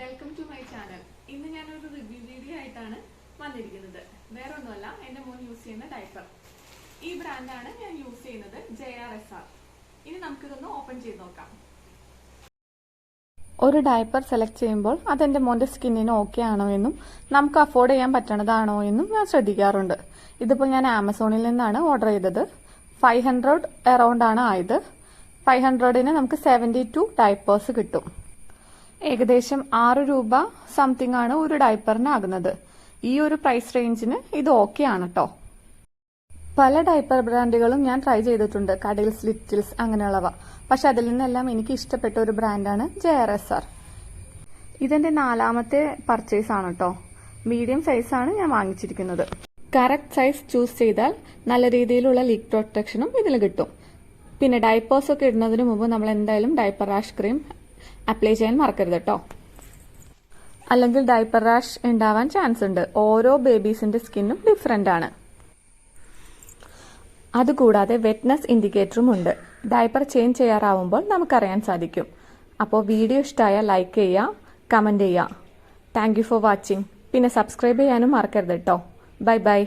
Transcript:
Welcome to my channel ഇന്ന് ഞാനൊരു review video ആയിട്ടാണ് വന്നിരിക്കുന്നത്. വേറെ ഒന്നുമല്ല എന്റെ മോൻ യൂസ് ചെയ്യുന്ന ഡയപ്പർ ഈ ബ്രാൻഡാണ് ഞാൻ യൂസ് ചെയ്യുന്നത് ജെ ആർ എസ് ആർ ഇനി നമുക്കിതൊന്ന് ഓപ്പൺ ചെയ്ത് നോക്കാം. ഒരു ഡയപ്പർ സെലക്ട് ചെയ്യുമ്പോൾ അതെന്റെ മോന്റെ സ്കിന്നിന് ഓക്കെ ആണോ എന്നും നമുക്ക് അഫോർഡ് ചെയ്യാൻ പറ്റണതാണോ എന്നും ഞാൻ ശ്രദ്ധിക്കാറുണ്ട്. ഇതിപ്പോൾ ഞാൻ ആമസോണിൽ നിന്നാണ് ഓർഡർ ചെയ്തത്. ഫൈവ് ഹൺഡ്രഡ് അറൗണ്ട് ആണ് ആയത്. ഫൈവ് ഹൺഡ്രഡിന് നമുക്ക് സെവന്റി ടു ഡയപ്പേഴ്സ് കിട്ടും. ഏകദേശം ആറ് രൂപ സംതിങ് ആണ് ഒരു ഡയപ്പറിന് ആകുന്നത് ഈ ഒരു പ്രൈസ് റേഞ്ചിന് ഇത് ഓക്കെ ആണ് കേട്ടോ പല ഡയപ്പർ ബ്രാൻഡുകളും ഞാൻ ട്രൈ ചെയ്തിട്ടുണ്ട്. കഡിൽസ് ലിറ്റിൽസ് അങ്ങനെയുള്ളവ. പക്ഷെ അതിൽ നിന്നെല്ലാം എനിക്ക് ഇഷ്ടപ്പെട്ട ഒരു ബ്രാൻഡാണ് ജെ ആർ എസ് ആർ ഇതെന്റെ നാലാമത്തെ പർച്ചേസ് ആണ് കേട്ടോ മീഡിയം സൈസാണ് ഞാൻ വാങ്ങിച്ചിരിക്കുന്നത്. കറക്റ്റ് സൈസ് ചൂസ് ചെയ്താൽ നല്ല രീതിയിലുള്ള ലീക്ക് പ്രൊട്ടക്ഷനും ഇതിൽ കിട്ടും. പിന്നെ ഡയപ്പേഴ്സ് ഒക്കെ ഇടുന്നതിന് മുമ്പ് നമ്മൾ എന്തായാലും ഡയപ്പർ റാഷ് ക്രീം അപ്ലൈ ചെയ്യാൻ മറക്കരുത് കേട്ടോ അല്ലെങ്കിൽ ഡൈപ്പർ റാഷ് ഉണ്ടാവാൻ ചാൻസ് ഉണ്ട്. ഓരോ ബേബീസിന്റെ സ്കിന്നും ഡിഫറെന്റ് ആണ്. അതുകൂടാതെ വെറ്റ്നസ് ഇൻഡിക്കേറ്ററും ഉണ്ട്. ഡൈപ്പർ ചേഞ്ച് ചെയ്യാറാവുമ്പോൾ നമുക്കറിയാൻ സാധിക്കും. അപ്പോൾ വീഡിയോ ഇഷ്ടമായ ലൈക്ക് ചെയ്യുക കമന്റ് ചെയ്യുക താങ്ക് ഫോർ വാച്ചിങ് പിന്നെ സബ്സ്ക്രൈബ് ചെയ്യാനും മറക്കരുത് കേട്ടോ ബൈ ബൈ